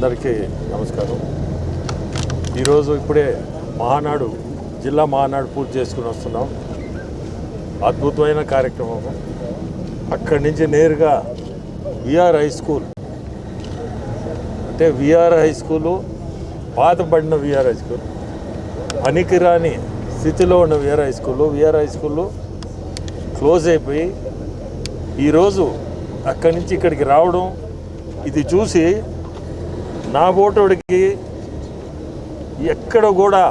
అందరికీ నమస్కారం. ఈరోజు ఇప్పుడే మహానాడు జిల్లా మహానాడు పూర్తి చేసుకుని వస్తున్నాం. అద్భుతమైన కార్యక్రమం. అక్కడి నుంచి నేరుగా విఆర్ హై స్కూల్. అంటే విఆర్ హై స్కూలు పాతబడిన విఆర్ హై స్కూల్ పనికిరాని స్థితిలో ఉన్న V R high school. V R high school close అయిపోయి ఈరోజు అక్కడి నుంచి ఇక్కడికి రావడం ఇది చూసి నా ఓటుడికి ఎక్కడ కూడా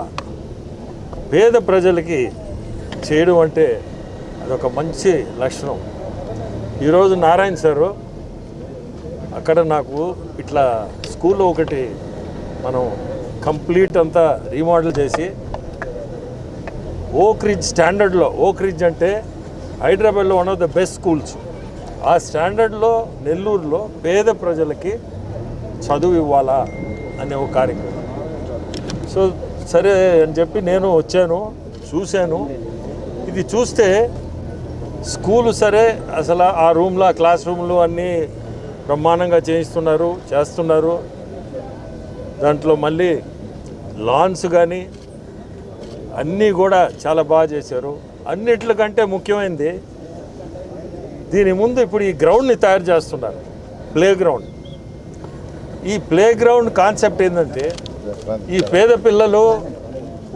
పేద ప్రజలకి చేయడం అంటే అదొక మంచి లక్షణం. ఈరోజు నారాయణ సారు అక్కడ నాకు ఇట్లా స్కూల్లో ఒకటి మనం కంప్లీట్ అంతా రీమోడల్ చేసి ఓక్ రిజ్ స్టాండర్డ్లో ఓక్ రిజ్ అంటే హైదరాబాద్లో one of the best schools ఆ స్టాండర్డ్లో నెల్లూరులో పేద ప్రజలకి చదువు ఇవ్వాలా అనే ఒక కార్యక్రమం. సో సరే అని చెప్పి నేను వచ్చాను చూశాను. ఇది చూస్తే స్కూలు సరే అసలు ఆ రూమ్లో ఆ క్లాస్ రూమ్లు అన్నీ బ్రహ్మాండంగా చేయిస్తున్నారు చేస్తున్నారు. దాంట్లో మళ్ళీ లాన్స్ కానీ అన్నీ కూడా చాలా బాగా చేశారు. అన్నిట్లకంటే ముఖ్యమైనది దీని ముందు ఇప్పుడు ఈ గ్రౌండ్ని తయారు చేస్తున్నారు ప్లే గ్రౌండ్ ఈ ప్లే గ్రౌండ్ కాన్సెప్ట్ ఏంటంటే ఈ పేద పిల్లలు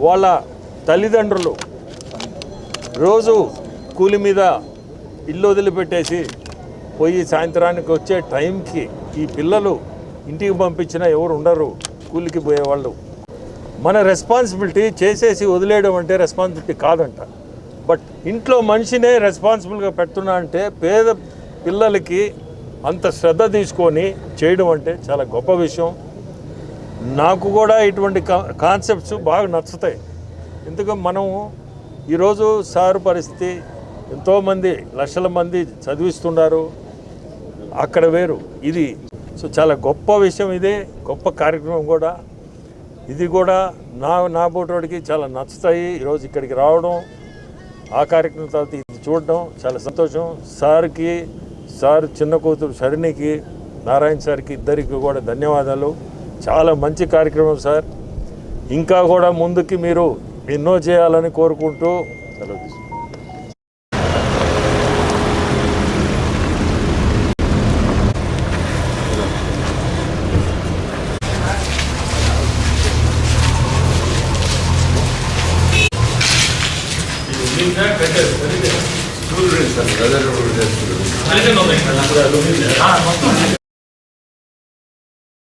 వాళ్ళ తల్లిదండ్రులు రోజు కూలి మీద ఇల్లు వదిలిపెట్టేసి పోయి సాయంత్రానికి వచ్చే టైంకి ఈ పిల్లలు ఇంటికి పంపించినా ఎవరు ఉండరు కూలికి పోయేవాళ్ళు. మన రెస్పాన్సిబిలిటీ చేసేసి వదిలేయడం అంటే రెస్పాన్సిబిలిటీ కాదంట. బట్ ఇంట్లో మనిషినే రెస్పాన్సిబుల్గా పెడుతున్నా అంటే పేద పిల్లలకి అంత శ్రద్ధ తీసుకొని చేయడం అంటే చాలా గొప్ప విషయం. నాకు కూడా ఇటువంటి కా- కాన్సెప్ట్స్ బాగా నచ్చుతాయి. ఎందుకంటే మనం ఈరోజు సారు పరిస్థితి ఎంతోమంది లక్షల మంది చదివిస్తున్నారు. అక్కడ వేరు. ఇది సో చాలా గొప్ప విషయం ఇదే. గొప్ప కార్యక్రమం కూడా. ఇది కూడా నా నా బోటోడికి చాలా నచ్చుతాయి. ఈరోజు ఇక్కడికి రావడం ఆ కార్యక్రమం తర్వాత ఇది చూడడం చాలా సంతోషం. సార్కి సార్ చిన్న కూతురు శరణికి నారాయణ సార్కి ఇద్దరికి కూడా ధన్యవాదాలు. చాలా మంచి కార్యక్రమం సార్. ఇంకా కూడా ముందుకి మీరు ఎన్నో చేయాలని కోరుకుంటూ సెలవు తీసుకుంటాను. స్కూల్ సార్ బ్రదర్ చేస్తున్నారు